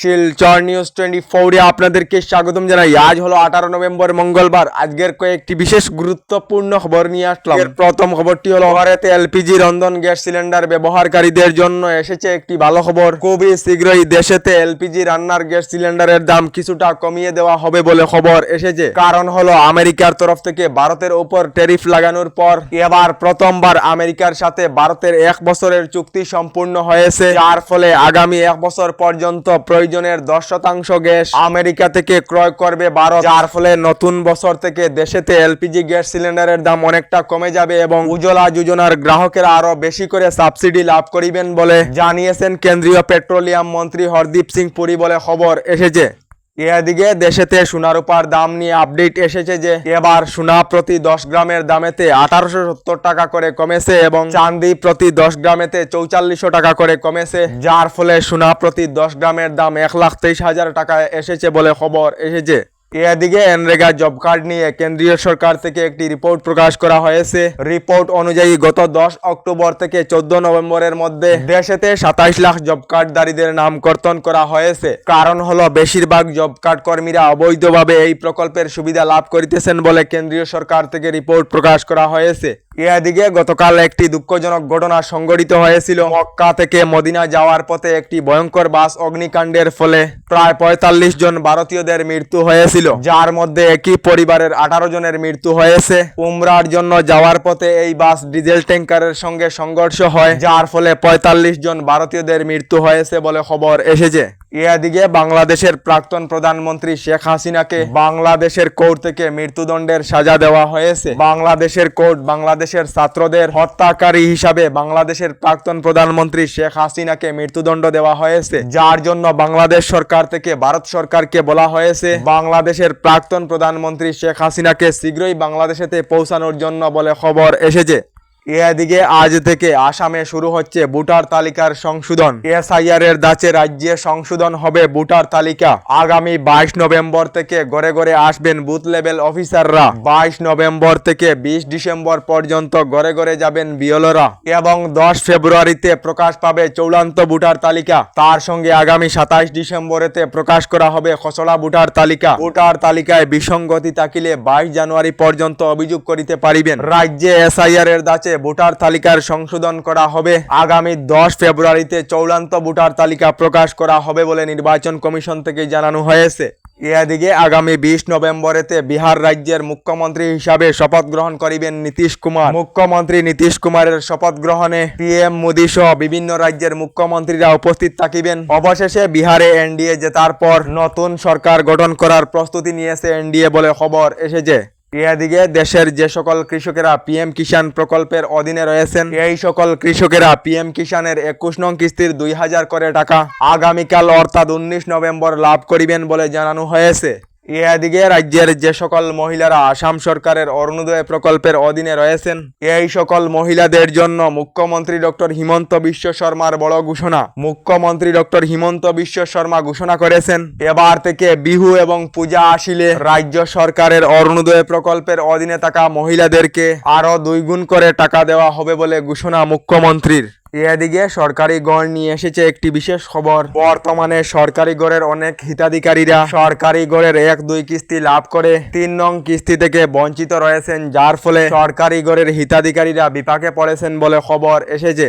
Silchar news twenty ফোরে আপনাদেরকে স্বাগতম জানাই। আজ হলো আঠারো নভেম্বর, মঙ্গলবার। আজকের কয়েকটি বিশেষ গুরুত্বপূর্ণ খবর নিয়ে আসলাম। প্রথম খবরটি হলো, ভারতে এলপিজি রন্ধন গ্যাস সিলিন্ডার ব্যবহারকারীদের জন্য এসেছে একটি ভালো খবর। খুবই শীঘ্রই দেশেতে এলপিজি রান্নার গ্যাস সিলিন্ডারের দাম কিছুটা কমিয়ে দেওয়া হবে বলে খবর এসেছে। কারণ হলো, আমেরিকার তরফ থেকে ভারতের উপর ট্যারিফ লাগানোর পর এবার প্রথমবার আমেরিকার সাথে ভারতের এক বছরের চুক্তি সম্পূর্ণ হয়েছে। যার ফলে আগামী এক বছর পর্যন্ত প্রয়োজনের দশ শতাংশ গ্যাস আমেরিকা থেকে ক্রয় করবে ভারত যার ফলে নতুন বছর থেকে দেশেতে এলপিজি গ্যাস সিলিন্ডারের দাম অনেকটা কমে যাবে এবং উজ্জ্বলা যোজনার গ্রাহকেরা আরও বেশি করে সাবসিডি লাভ করিবেন বলে জানিয়েছেন কেন্দ্রীয় পেট্রোলিয়াম মন্ত্রী হরদীপ সিং পুরী বলে খবর এসেছে। এদিকে দেশেতে সোনার উপার দাম নিয়ে আপডেট এসেছে যে, এবার সোনা প্রতি দশ গ্রামের দামেতে আঠারোশো সত্তর টাকা করে কমেছে এবং চান্দি প্রতি দশ গ্রামেতে চৌচাল্লিশশো টাকা করে কমেছে, যার ফলে সোনা প্রতি দশ গ্রামের দাম এক লাখ তেইশ হাজার টাকা এসেছে বলে খবর এসেছে। এদিকে এনরেগা জব কার্ড নিয়ে কেন্দ্রীয় সরকার থেকে একটি রিপোর্ট প্রকাশ করা হয়েছে। রিপোর্ট অনুযায়ী গত দশ অক্টোবর থেকে চোদ্দ নভেম্বরের মধ্যে দেশেতে সাতাইশ লাখ জব কার্ডধারীদের নাম কর্তন করা হয়েছে। কারণ হলো, বেশিরভাগ জব কার্ড কর্মীরা অবৈধভাবে এই প্রকল্পের সুবিধা লাভ করিতেছেন বলে কেন্দ্রীয় সরকার থেকে রিপোর্ট প্রকাশ করা হয়েছে। এদিকে গতকাল একটি দুঃখজনক ঘটনা সংঘটিত হয়েছিল। মক্কা থেকে মদিনা যাওয়ার পথে একটি ভয়ঙ্কর বাস অগ্নিকাণ্ডের ফলে প্রায় পঁয়তাল্লিশ জন ভারতীয়দের মৃত্যু হয়েছিল। যার মধ্যে একই পরিবারের আঠারো জনের মৃত্যু হয়েছে। উমরার জন্য যাওয়ার পথে এই বাস ডিজেল ট্যাঙ্কারের সঙ্গে সংঘর্ষ হয়, যার ফলে পঁয়তাল্লিশ জন ভারতীয়দের মৃত্যু হয়েছে বলে খবর এসেছে। এদিকে বাংলাদেশের প্রাক্তন প্রধানমন্ত্রী শেখ হাসিনাকে বাংলাদেশের কোর্ট থেকে মৃত্যুদণ্ডের সাজা দেওয়া হয়েছে। বাংলাদেশের কোর্ট বাংলাদেশের ছাত্রদের হত্যাকারী হিসাবে বাংলাদেশের প্রাক্তন প্রধানমন্ত্রী শেখ হাসিনাকে মৃত্যুদণ্ড দেওয়া হয়েছে। যার জন্য বাংলাদেশ সরকার থেকে ভারত সরকারকে বলা হয়েছে, বাংলাদেশের প্রাক্তন প্রধানমন্ত্রী শেখ হাসিনাকে শীঘ্রই বাংলাদেশেতে পৌঁছানোর জন্য বলে খবর এসেছে। এদিকে আজ থেকে আসামে শুরু হচ্ছে ভোটার তালিকার সংশোধন। এসআইআর এর দাচে রাজ্যে সংশোধন হবে ভোটার তালিকা। আগামী বাইশ নভেম্বর থেকে ঘরে ঘরে আসবেন বুথ লেভেল অফিসাররা। বাইশ নভেম্বর থেকে বিশ ডিসেম্বর পর্যন্ত ঘরে ঘরে যাবেন বিয়লরা এবং দশ ফেব্রুয়ারিতে প্রকাশ পাবে চূড়ান্ত ভোটার তালিকা। তার সঙ্গে আগামী সাতাইশ ডিসেম্বরেতে প্রকাশ করা হবে খসড়া ভোটার তালিকা। ভোটার তালিকায় বিসঙ্গতি থাকিলে বাইশ জানুয়ারি পর্যন্ত অভিযোগ করিতে পারিবেন। রাজ্যে এসআইআর এর দাচে ভোটার তালিকার সংশোধন করা হবে। আগামী দশ ফেব্রুয়ারিতে চূড়ান্ত ভোটার তালিকা প্রকাশ করা হবে বলে নির্বাচন কমিশন থেকে জানানো হয়েছে। এদিকে আগামী বিশ নভেম্বরেতে বিহার রাজ্যের মুখ্যমন্ত্রী হিসাবে শপথ গ্রহণ করিবেন নীতিশ কুমার। মুখ্যমন্ত্রী নীতিশ কুমারের শপথ গ্রহণে পিএম মোদী সহ বিভিন্ন রাজ্যের মুখ্যমন্ত্রীরা উপস্থিত থাকিবেন। অবশেষে বিহারে এনডিএ জেতার পর নতুন সরকার গঠন করার প্রস্তুতি নিয়েছে এনডিএ বলে খবর এসেছে। এদিকে দেশের যে সকল কৃষকেরা পিএম কিষাণ প্রকল্পের অধীনে রয়েছেন এই সকল কৃষকেরা পিএম কিষাণের একুশ নং কিস্তির দুই হাজার করে টাকা আগামীকাল অর্থাৎ উনিশ নভেম্বর লাভ করিবেন বলে জানানো হয়েছে। এদিকে রাজ্যের যে সকল মহিলারা আসাম সরকারের অরুণোদয় প্রকল্পের অধীনে রয়েছেন, এই সকল মহিলাদের জন্য মুখ্যমন্ত্রী ডক্টর হিমন্ত বিশ্ব শর্মার বড় ঘোষণা। মুখ্যমন্ত্রী ডক্টর হিমন্ত বিশ্ব শর্মা ঘোষণা করেছেন, এবার থেকে বিহু এবং পূজা আসিলে রাজ্য সরকারের অরুণোদয় প্রকল্পের অধীনে থাকা মহিলাদেরকে আরও দুই গুণ করে টাকা দেওয়া হবে বলে ঘোষণা মুখ্যমন্ত্রীর। এদিকে সরকারি গড় নিয়ে এসেছে একটি বিশেষ খবর। বর্তমানে সরকারি গড়ের অনেক হিতাধিকারীরা সরকারি গড়ের এক দুই কিস্তি লাভ করে তিন নং কিস্তি থেকে বঞ্চিত রয়েছেন, যার ফলে সরকারি গড়ের হিতাধিকারীরা বিপাকে পড়েছেন বলে খবর এসেছে।